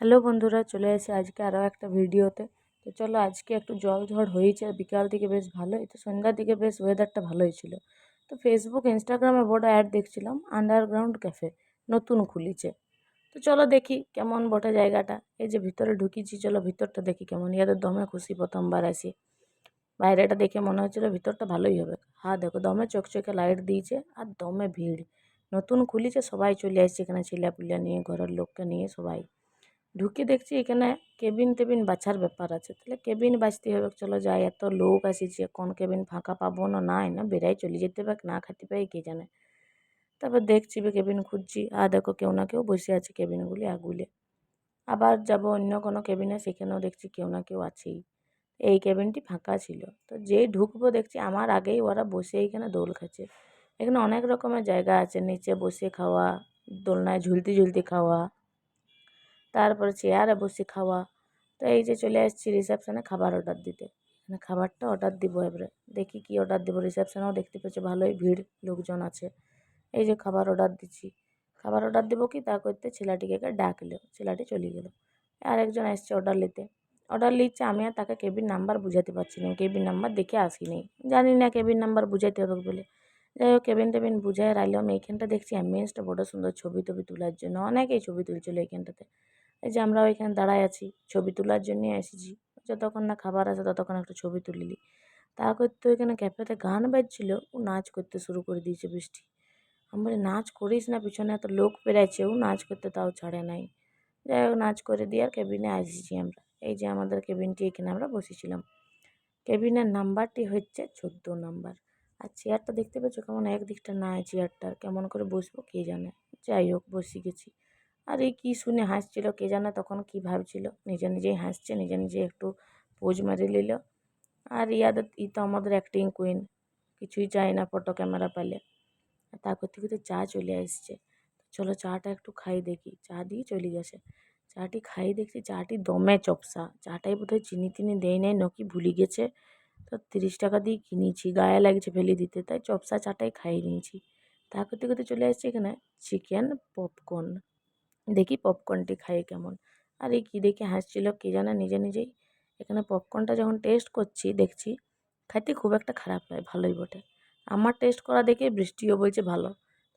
Hello বন্ধুরা, চলে এসে আজকে আরও একটা ভিডিওতে। তো চলো আজকে একটু জল ঝড় হয়েছে, আর বিকাল দিকে বেশ ভালোই, তো সন্ধ্যার দিকে বেশ ওয়েদারটা ভালোই ছিল। তো ফেসবুক ইনস্টাগ্রামে বড় অ্যাড দেখছিলাম আন্ডারগ্রাউন্ড ক্যাফে নতুন খুলেছে। তো চলো দেখি কেমন বটে জায়গাটা। এই যে ভিতরে ঢুকিছি, চলো ভিতরটা দেখি কেমন। ইয়াদের দমে খুশি প্রথমবার আসি। বাইরেটা দেখে মনে হচ্ছিল ভিতরটা ভালোই হবে। হ্যাঁ দেখো দমে চকচকে লাইট দিয়েছে, আর দমে ভিড়। নতুন খুলেছে, সবাই চলে আসছে এখানে ছেলেপুলে নিয়ে, ঘরের লোককে নিয়ে, সবাই। ঢুকে দেখছি এখানে কেবিন টেবিন বাছার ব্যাপার আছে। তাহলে কেবিন বাঁচতে হবে। চলো যাই, এত লোক আসিছে, কোন কেবিন ফাঁকা পাবো না, নাই না, বেড়াই চলে যেতে পারে না খাতে পাই, কে জানে। তারপর দেখছি কেবিন খুঁজছি, আর দেখো কেউ না কেউ বসে আছে কেবিনগুলি আগুলে। আবার যাব অন্য কোনো কেবিনে, সেখানেও দেখছি কেউ না কেউ আছেই। এই কেবিনটি ফাঁকা ছিল। তো যেই ঢুকবো দেখছি আমার আগেই ওরা বসে এইখানে দোল খাচ্ছে। এখানে অনেক রকমের জায়গা আছে, নিচে বসে খাওয়া, দোলনায় ঝুলতে ঝুলতে খাওয়া তারপরে চেয়ারে বসে খাওয়া। তো এই যে চলে আসছি রিসেপশানে খাবার অর্ডার দিতে। মানে খাবারটা অর্ডার দিব এবারে। দেখি কি অর্ডার দেবো। রিসেপশানেও দেখতে পাচ্ছি ভালোই ভিড়, লোকজন আছে। এই যে খাবার অর্ডার দিচ্ছি। খাবার অর্ডার দেবো কি? তা করতে ছেলেটিকে ডাকলো। ছেলেটি চলে গেলো। আর একজন এসছে অর্ডার নিতে। অর্ডার নিচ্ছে। আমি আর তাকে কেবিন নাম্বার বুঝাতে পারছি না। কেবিন নাম্বার দেখে আসিনি। জানি না কেবিন নাম্বার বুঝাইতে হবে বলে। যাই হোক কেবিন টেবিন বুঝাই রাখলাম। এইখানটা দেখছি অ্যাম্বিয়েন্সটা বড় সুন্দর ছবি টবি তোলার জন্য। অনেকেই ছবি তুলছিল এইখানটাতে। এই যে আমরা ওইখানে দাঁড়ায় আছি, ছবি তোলার জন্যই এসেছি। যতক্ষণ না খাবার আসে ততক্ষণ একটা ছবি তুলিলি তা করতে ওইখানে ক্যাফেতে গান বাজছিল, ও নাচ করতে শুরু করে দিয়েছে বৃষ্টি। আমি নাচ করিস না, পিছনে এত লোক পেরাইছে ও নাচ করতে তাও ছাড়ে নাই। যাই হোক, নাচ করে দিয়ে আর কেবিনে আসছি আমরা। এই যে আমাদের কেবিনটি এখানে আমরা বসেছিলাম। কেবিনের নাম্বারটি হচ্ছে চোদ্দ নাম্বার। আর চেয়ারটা দেখতে পাচ্ছ কেমন? একদিকটা নাই চেয়ারটার। কেমন করে বসবো কে জানে? যাই হোক, বসে গেছি। আর এই কী শুনে হাসছিল কে জানে তখন কী ভাবছিল। নিজে নিজেই হাসছে, নিজে নিজে একটু পোজ মেরে নিল। আর ইয়াদের ই তো আমাদের অ্যাক্টিং কুইন কিছুই চায় না ফটো ক্যামেরা পেলে। তা করতে করতে চা চলে আসছে। চলো চাটা একটু খাই দেখি। চা দিয়ে চলে গেছে। চাটি খাই দেখছি, চাটি দমে চপসা। চাটাই বোধহয় চিনি টিনি দেয় নাই, নকি ভুলে গেছে। তো তিরিশ টাকা দিয়ে কিনেছি, গায়ে লাগছে ফেলে দিতে, তাই চপসা চাটাই খাই নিয়েছি। তা করতে করতে চলে আসছে এখানে চিকেন পপকর্ন দেখি পপকর্নটি খাই কেমন আর এই কী দেখে হাসছিল কে জানে নিজে নিজেই এখানে পপকর্নটা যখন টেস্ট করছি দেখছি খাইতে খুব একটা খারাপ নয় ভালোই বটে আমার টেস্ট করা দেখে বৃষ্টিও বলছে ভালো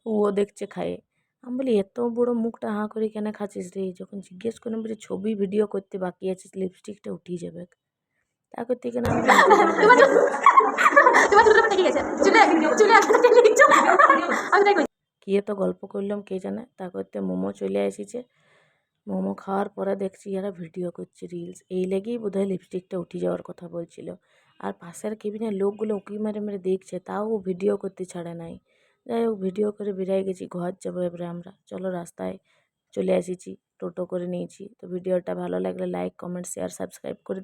ও দেখছে খায়ে আমি বলি এত বড় মুখটা হাঁ করে কেন খাচ্ছিস রে যখন জিজ্ঞেস করলাম বলছে ছবি ভিডিও করতে বাকি আছে লিপস্টিকটা উঠিয়ে যাবে তা করতে কেন কি এত গল্প করলাম, কে জানে? তা করতে মোমো চলে এসেছে। মোমো খাওয়ার পরে দেখছি এরা ভিডিও করছে রিলস এই লেগেই বোধহয় লিপস্টিকটা উঠে যাওয়ার কথা বলছিল। আর পাশের কেবিনের লোকগুলো উঁকি মেরে মেরে দেখছে, তাও ও ভিডিও করতে ছাড়ে নাই। যাই হোক, ভিডিও করে বেরিয়ে গেছি, ঘর যাব এবারে আমরা। চলো রাস্তায় চলে এসেছি, টোটো করে নিয়েছি। তো ভিডিওটা ভালো লাগলে লাইক কমেন্ট শেয়ার সাবস্ক্রাইব করে